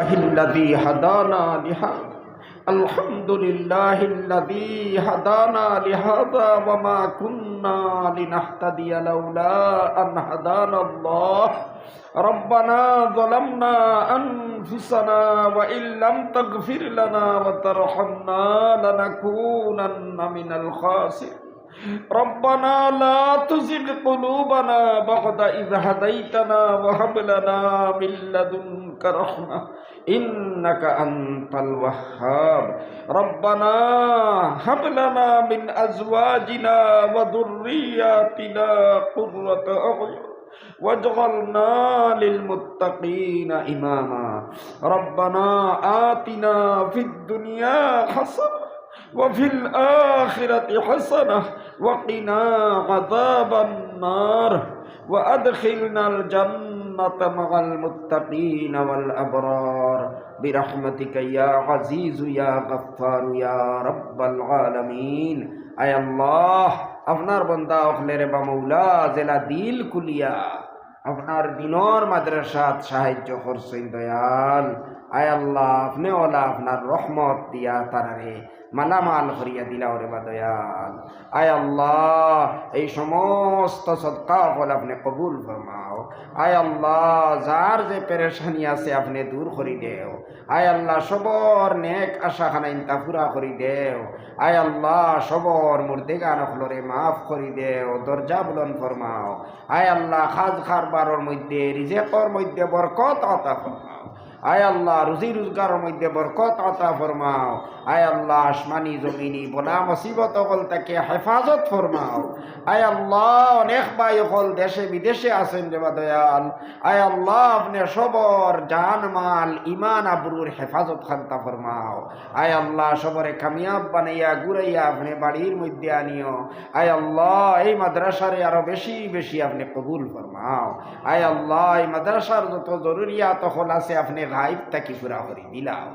الذي هدانا لها الحمد لله الذي هدانا لهذا وما كنا لنهتدي لولا أن هدانا الله ربنا ظلمنا أنفسنا وإن لم تغفر لنا وترحمنا لنكونن من الخاسرين ربنا لا تزغ قلوبنا بعد إذ هديتنا وهب لنا من لدنك رحمة إنك أنت الوهاب ربنا هب لنا من أزواجنا وذرياتنا قرة أعين واجعلنا للمتقين إماما ربنا آتنا في الدنيا حسنة وفي الآخرة حسنة وقنا عذاب النار وأدخلنا الجنة مع المتقين والأبرار برحمتك يا عزيز يا غفار يا رب العالمين أي الله আপনার বন্দা অখলের বা মৌলা জেলা দিল কুলিয়া আপনার দিনর মাদ্রাসাত সাহায্য করছেন দয়াল আয় আল্লাহ, আপনি ওলা আপনার রহমত দিয়া তারারে মালামাল করিয়া দিলা ওরে বা দয়াল। আয় আল্লাহ, এই সমস্ত সদকা ফল আপনি কবুল ফরমাও। আয় আল্লাহ, যার যে পেরেশানি আছে আপনি দূর করি দেও। আয় আল্লাহ, সবর নেক আশা খানা ইন্তা পুরা করি দেও। আয় আল্লাহ, সবর মুর্দেগান ফলরে মাফ করি দেও, দরজা বুলন ফরমাও। আয় আল্লাহ, খাজ খারবারর মধ্যে, রিজেকর মধ্যে বরকত আতা ফরমাও। আয় আল্লাহ, রুজি রোজগারের মধ্যে বরকত আতা ফরমাও। আয় আল্লাহ, আসমানি জমিনি বলা মুসিবত হল তাকে হেফাজত ফরমাও। আয় আল্লাহ, অনেক ভাই হল দেশে বিদেশে আছেন রে বা দয়াল আয় আল্লাহ, আপনি সবর জান মাল ইমান আবরুর হেফাজত খান্তা ফরমাও। আয় আল্লাহ, সবরে কামিয়াব বানাইয়া, ঘুরাইয়া আপনি বাড়ির মধ্যে আনিও। আয় আল্লাহ, এই মাদ্রাসারে আরও বেশি বেশি আপনি কবুল ফরমাও। আয় আল্লাহ, এই মাদ্রাসার যত জরুরিয়াত হল আছে, আপনি গাইব তাকি পুরা করি, দিলাম।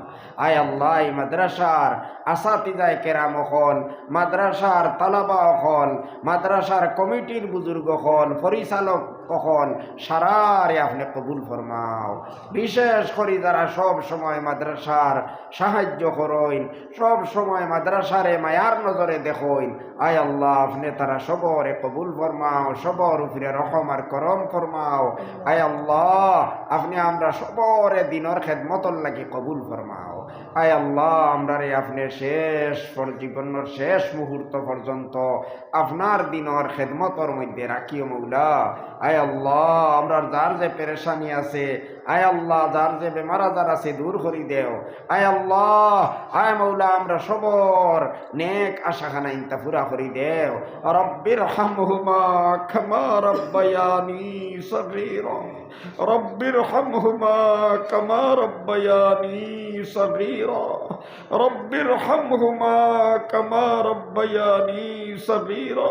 আয় আল্লাহ মাদ্রাসার আসাতিজায় কেরাম হন, মাদ্রাসার তালাবা হন, মাদ্রাসার কমিটির বুজুর্গ হন, পরিচালক কখন? সারারে আপনি কবুল ফরমাও। বিশেষ করে যারা সব সময় মাদ্রাসার সাহায্য করইন সব সময় মাদ্রাসারে মায়ার নজরে দেখইন আয় আল্লাহ, আপনি তারা সবরে কবুল ফরমাও, সবর উপরে রহম আর করম ফরমাও। আয় আল্লাহ, আপনি আমরা সবরে দিনর খেদমতর লাগি কবুল ফরমাও। আয় আল্লাহ আমরা রে আপনি শেষ জীবনের শেষ মুহূর্ত পর্যন্ত আপনার দিনর খেদমতর মধ্যে রাখিও মৌলা। আয় আল্লাহ, আমরা যার যে পেরেশানি আছে, আয় আল্লাহ, যার যে বেমার আজার আছে, দূর করি দেও। আয় আল্লাহ, আয় মৌলা আমরা সবর, নেক আশাখানা ইন্তা পুরা করি দেও। রব্বির ক্ষমা রব্বির হামহুমা কামা রব্বায়ানি সগীরা। রব্বির রব্বায়ানি সগীরা।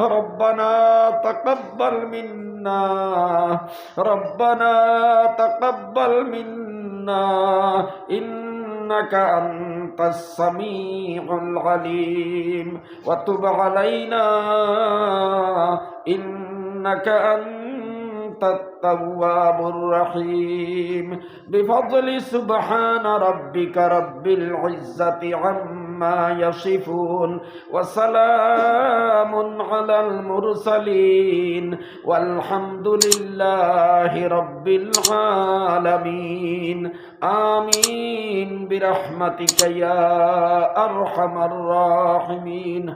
ربنا تقبل منا ربنا تقبل منا إنك أنت السميع العليم وتب علينا إنك أنت التواب الرحيم بفضل سبحان ربك رب العزة عما يصفون وسلام على المرسلين والحمد لله رب العالمين آمين برحمتك يا أرحم الراحمين